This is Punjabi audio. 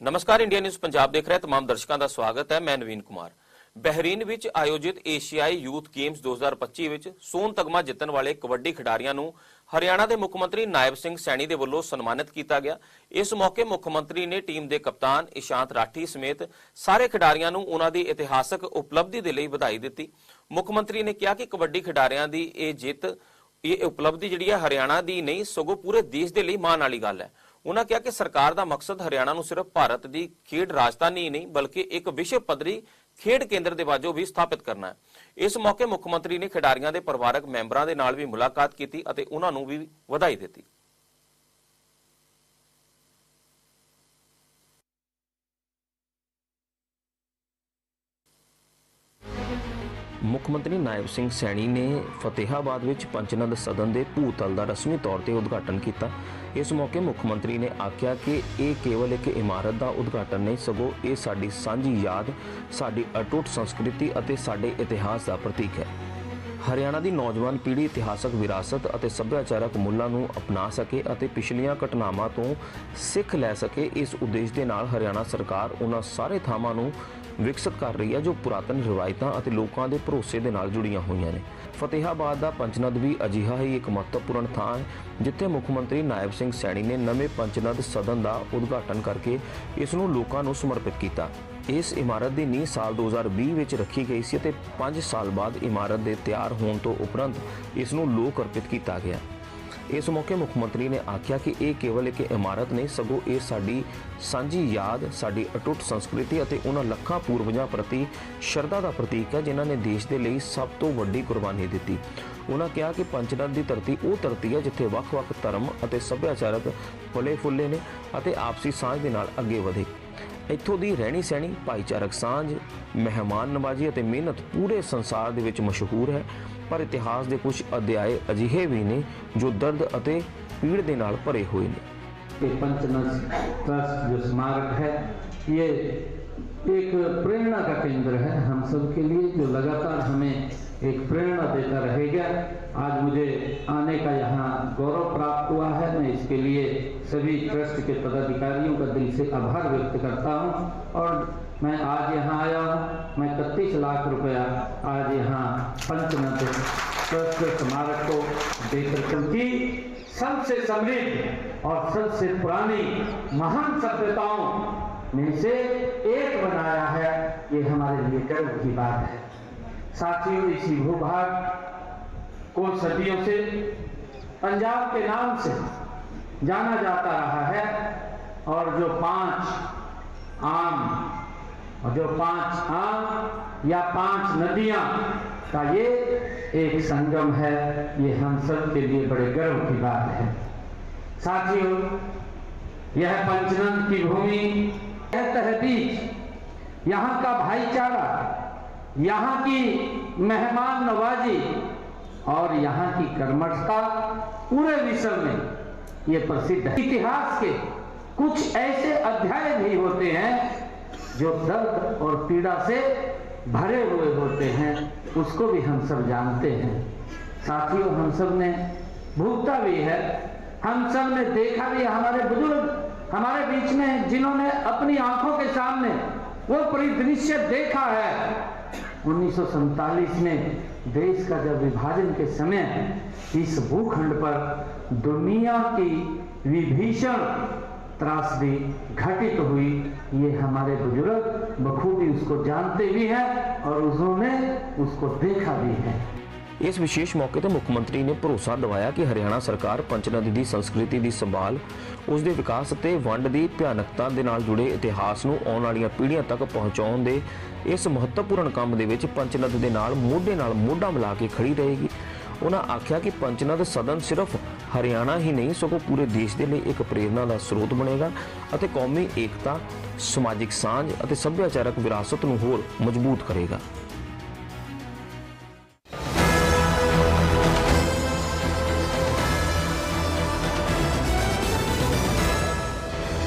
ਨਮਸਕਾਰ, ਇੰਡੀਆ ਨਿਊਜ਼ ਪੰਜਾਬ ਦੇਖ ਰਹੇ ਤਮਾਮ ਦਰਸ਼ਕਾਂ ਦਾ ਸਵਾਗਤ ਹੈ। ਮੈਂ ਨਵੀਨ ਕੁਮਾਰ। ਬਹਿਰੀਨ ਵਿੱਚ ਆਯੋਜਿਤ ਏਸ਼ੀਆਈ ਯੂਥ ਗੇਮਸ 2025 ਵਿੱਚ ਸੋਨ ਤਗਮਾ ਜਿੱਤਣ ਵਾਲੇ ਕਬੱਡੀ ਖਿਡਾਰੀਆਂ ਨੂੰ ਹਰਿਆਣਾ ਦੇ ਮੁੱਖ ਮੰਤਰੀ ਨਾਇਬ ਸਿੰਘ ਸੈਣੀ ਦੇ ਵੱਲੋਂ ਸਨਮਾਨਿਤ ਕੀਤਾ ਗਿਆ। ਇਸ ਮੌਕੇ ਮੁੱਖ ਮੰਤਰੀ ਨੇ ਟੀਮ ਦੇ ਕਪਤਾਨ ਇਸ਼ਾਂਤ ਰਾਠੀ ਸਮੇਤ ਸਾਰੇ ਖਿਡਾਰੀਆਂ ਨੂੰ ਉਹਨਾਂ ਦੀ ਇਤਿਹਾਸਕ ਉਪਲਬਧੀ ਦੇ ਲਈ ਵਧਾਈ ਦਿੱਤੀ। ਮੁੱਖ ਮੰਤਰੀ ਨੇ ਕਿਹਾ ਕਿ ਕਬੱਡੀ ਖਿਡਾਰੀਆਂ ਦੀ ਇਹ ਜਿੱਤ, ਇਹ ਉਪਲਬਧੀ ਜਿਹੜੀ ਹੈ ਹਰਿਆਣਾ ਦੀ ਨਹੀਂ, ਸਗੋਂ ਪੂਰੇ ਦੇਸ਼ ਦੇ ਲਈ ਮਾਣ ਵਾਲੀ ਗੱਲ ਹੈ। ਉਹਨਾਂ ਕਿਹਾ ਕਿ ਸਰਕਾਰ ਦਾ ਮਕਸਦ ਹਰਿਆਣਾ ਨੂੰ ਸਿਰਫ ਭਾਰਤ ਦੀ ਖੇਡ ਰਾਜਧਾਨੀ ਹੀ ਨਹੀਂ, ਬਲਕਿ ਇੱਕ ਵਿਸ਼ਵ ਪੱਧਰੀ ਖੇਡ ਕੇਂਦਰ ਦੇ ਵਜੋਂ ਵੀ ਸਥਾਪਿਤ ਕਰਨਾ ਹੈ। ਇਸ ਮੌਕੇ ਮੁੱਖ ਮੰਤਰੀ ਨੇ ਖਿਡਾਰੀਆਂ ਦੇ ਪਰਿਵਾਰਕ ਮੈਂਬਰਾਂ ਦੇ ਨਾਲ ਵੀ ਮੁਲਾਕਾਤ ਕੀਤੀ ਅਤੇ ਉਹਨਾਂ ਨੂੰ ਵੀ ਵਧਾਈ ਦਿੱਤੀ। ਮੁੱਖ ਮੰਤਰੀ ਨਾਇਬ ਸਿੰਘ ਸੈਣੀ ਨੇ ਫਤਿਹਾਬਾਦ ਵਿੱਚ ਪੰਚਨਦ ਸਦਨ ਦੇ ਭੂਤਲ ਦਾ ਰਸਮੀ ਤੌਰ ਤੇ ਉਦਘਾਟਨ ਕੀਤਾ। ਇਸ ਮੌਕੇ ਮੁੱਖ ਮੰਤਰੀ ਨੇ ਆਖਿਆ ਕਿ ਇਹ ਕੇਵਲ ਇੱਕ ਇਮਾਰਤ ਦਾ ਉਦਘਾਟਨ ਨਹੀਂ, ਸਗੋਂ ਇਹ ਸਾਡੀ ਸਾਂਝੀ ਯਾਦ, ਸਾਡੀ ਅਟੁੱਟ ਸੰਸਕ੍ਰਿਤੀ ਅਤੇ ਸਾਡੇ ਇਤਿਹਾਸ ਦਾ ਪ੍ਰਤੀਕ ਹੈ। ਹਰਿਆਣਾ ਦੀ ਨੌਜਵਾਨ ਪੀੜ੍ਹੀ ਇਤਿਹਾਸਕ ਵਿਰਾਸਤ ਅਤੇ ਸੱਭਿਆਚਾਰਕ ਮੁੱਲਾਂ ਨੂੰ ਅਪਣਾ ਸਕੇ ਅਤੇ ਪਿਛਲੀਆਂ ਘਟਨਾਵਾਂ ਤੋਂ ਸਿੱਖ ਲੈ ਸਕੇ, ਇਸ ਉਦੇਸ਼ ਦੇ ਨਾਲ ਹਰਿਆਣਾ ਸਰਕਾਰ ਉਹਨਾਂ ਸਾਰੇ ਥਾਵਾਂ ਨੂੰ ਵਿਕਸਿਤ ਕਰ ਰਹੀ ਹੈ ਜੋ ਪੁਰਾਤਨ ਰਿਵਾਇਤਾਂ ਅਤੇ ਲੋਕਾਂ ਦੇ ਭਰੋਸੇ ਦੇ ਨਾਲ ਜੁੜੀਆਂ ਹੋਈਆਂ ਨੇ। ਫਤਿਹਾਬਾਦ ਦਾ ਪੰਚਨਦ ਵੀ ਅਜਿਹਾ ਹੀ ਇੱਕ ਮਹੱਤਵਪੂਰਨ ਥਾਂ ਹੈ, ਜਿੱਥੇ ਮੁੱਖ ਮੰਤਰੀ ਨਾਇਬ ਸਿੰਘ ਸੈਣੀ ਨੇ ਨਵੇਂ ਪੰਚਨਦ ਸਦਨ ਦਾ ਉਦਘਾਟਨ ਕਰਕੇ ਇਸ ਨੂੰ ਲੋਕਾਂ ਨੂੰ ਸਮਰਪਿਤ ਕੀਤਾ। ਇਸ ਇਮਾਰਤ ਦੀ ਨੀਂਹ ਸਾਲ 2020 ਵਿੱਚ ਰੱਖੀ ਗਈ ਸੀ ਅਤੇ 5 ਸਾਲ ਬਾਅਦ ਇਮਾਰਤ ਦੇ ਤਿਆਰ ਹੋਣ ਤੋਂ ਉਪਰੰਤ ਇਸ ਨੂੰ ਲੋਕ ਅਰਪਿਤ ਕੀਤਾ ਗਿਆ। ਇਸ ਮੌਕੇ ਮੁੱਖ ਮੰਤਰੀ ਨੇ ਆਖਿਆ ਕਿ ਇਹ ਕੇਵਲ ਇੱਕ ਇਮਾਰਤ ਨਹੀਂ, ਸਗੋਂ ਇਹ ਸਾਡੀ ਸਾਂਝੀ ਯਾਦ, ਸਾਡੀ ਅਟੁੱਟ ਸੰਸਕ੍ਰਿਤੀ ਅਤੇ ਉਹਨਾਂ ਲੱਖਾਂ ਪੂਰਵਜਾਂ ਪ੍ਰਤੀ ਸ਼ਰਧਾ ਦਾ ਪ੍ਰਤੀਕ ਹੈ ਜਿਨ੍ਹਾਂ ਨੇ ਦੇਸ਼ ਦੇ ਲਈ ਸਭ ਤੋਂ ਵੱਡੀ ਕੁਰਬਾਨੀ ਦਿੱਤੀ। ਉਹਨਾਂ ਕਿਹਾ ਕਿ ਪੰਚਨਦ ਦੀ ਧਰਤੀ ਉਹ ਧਰਤੀ ਹੈ ਜਿੱਥੇ ਵੱਖ-ਵੱਖ ਧਰਮ ਅਤੇ ਸੱਭਿਆਚਾਰਕ ਫਲੇ ਫੁੱਲੇ ਨੇ ਅਤੇ ਆਪਸੀ ਸਾਂਝ ਦੇ ਨਾਲ ਅੱਗੇ ਵਧੇ। ਇੱਥੋਂ ਦੀ ਰਹਿਣੀ ਸਹਿਣੀ ਭਾਈਚਾਰਕ ਸਾਂਝ ਮਹਿਮਾਨ ਨਵਾਜ਼ੀ ਅਤੇ ਮਿਹਨਤ ਪੂਰੇ ਸੰਸਾਰ ਦੇ ਵਿੱਚ ਮਸ਼ਹੂਰ ਹੈ ਪਰ ਇਤਿਹਾਸ ਦੇ ਕੁਝ ਅਧਿਆਏ ਅਜਿਹੇ ਵੀ ਨੇ ਜੋ ਦਰਦ ਅਤੇ ਪੀੜ ਦੇ ਨਾਲ ਭਰੇ ਹੋਏ ਨੇ ये पंचनद ट्रस्ट जो स्मारक है ये एक प्रेरणा का केंद्र है हम सब के लिए जो लगातार हमें एक प्रेरणा देता रहेगा। आज मुझे आने का यहाँ गौरव प्राप्त हुआ है। मैं इसके लिए सभी ट्रस्ट के पदाधिकारियों का दिल से आभार व्यक्त करता हूँ। और मैं आज यहाँ आया हूँ। मैं इकतीस लाख रुपया आज यहाँ पंचनद ट्रस्ट स्मारक को देकर क्योंकि सबसे समृद्ध और सबसे पुरानी महान सभ्यताओं में से एक बनाया है। ये हमारे लिए गर्व की बात है। साथियों इसी भूभाग को सदियों से पंजाब के नाम से जाना जाता रहा है और जो पाँच आम और जो पाँच आम या पाँच नदियाँ का ये एक संगम है, ये हम सब के लिए बड़े गर्व की बात है। साथियों, यह पंचनंद की भूमि, यह तहदीज यहाँ का भाईचारा यहाँ की मेहमान नवाजी और यहाँ की कर्मठता पूरे विश्व में ये प्रसिद्ध है। इतिहास के कुछ ऐसे अध्याय भी होते हैं जो दर्द और पीड़ा से भरे हुए होते हैं, उसको भी हम सब जानते हैं। साथियों, हम सबने भूखता भी है। हम सबने देखा भी हमारे बुज़ुर्ग, हमारे बीच में जिन्होंने अपनी आँखों के सामने वो परिदृश्य देखा है उन्नीस में देश का जब विभाजन के समय इस भूखंड पर दुनिया की विभीषण त्रासदी घटित हुई, ये हमारे बुज़ुर्ग बखूबी उसको जानते भी हैं और उन्होंने उसको देखा भी है। ਇਸ ਵਿਸ਼ੇਸ਼ ਮੌਕੇ ਤੇ ਮੁੱਖ ਮੰਤਰੀ ਨੇ ਭਰੋਸਾ ਦਿਵਾਇਆ ਕਿ ਹਰਿਆਣਾ ਸਰਕਾਰ ਪੰਚਨਦੀ ਦੀ ਸੰਸਕ੍ਰਿਤੀ ਦੀ ਸੰਭਾਲ, ਉਸ ਦੇ ਵਿਕਾਸ ਅਤੇ ਵੰਡ ਦੀ ਭਿਆਨਕਤਾ ਦੇ ਨਾਲ ਜੁੜੇ ਇਤਿਹਾਸ ਨੂੰ ਆਉਣ ਵਾਲੀਆਂ ਪੀੜ੍ਹੀਆਂ ਤੱਕ ਪਹੁੰਚਾਉਣ ਦੇ ਇਸ ਮਹੱਤਵਪੂਰਨ ਕੰਮ ਦੇ ਵਿੱਚ ਪੰਚਨਦ ਦੇ ਨਾਲ ਮੋਢੇ ਨਾਲ ਮੋਢਾ ਮਿਲਾ ਕੇ ਖੜੀ ਰਹੇਗੀ। ਉਹਨਾਂ ਆਖਿਆ ਕਿ ਪੰਚਨਦ ਸਦਨ ਸਿਰਫ ਹਰਿਆਣਾ ਹੀ ਨਹੀਂ, ਸਗੋਂ ਪੂਰੇ ਦੇਸ਼ ਦੇ ਲਈ ਇੱਕ ਪ੍ਰੇਰਣਾ ਦਾ ਸਰੋਤ ਬਣੇਗਾ ਅਤੇ ਕੌਮੀ ਏਕਤਾ, ਸਮਾਜਿਕ ਸਾਂਝ ਅਤੇ ਸੱਭਿਆਚਾਰਕ ਵਿਰਾਸਤ ਨੂੰ ਹੋਰ ਮਜ਼ਬੂਤ ਕਰੇਗਾ।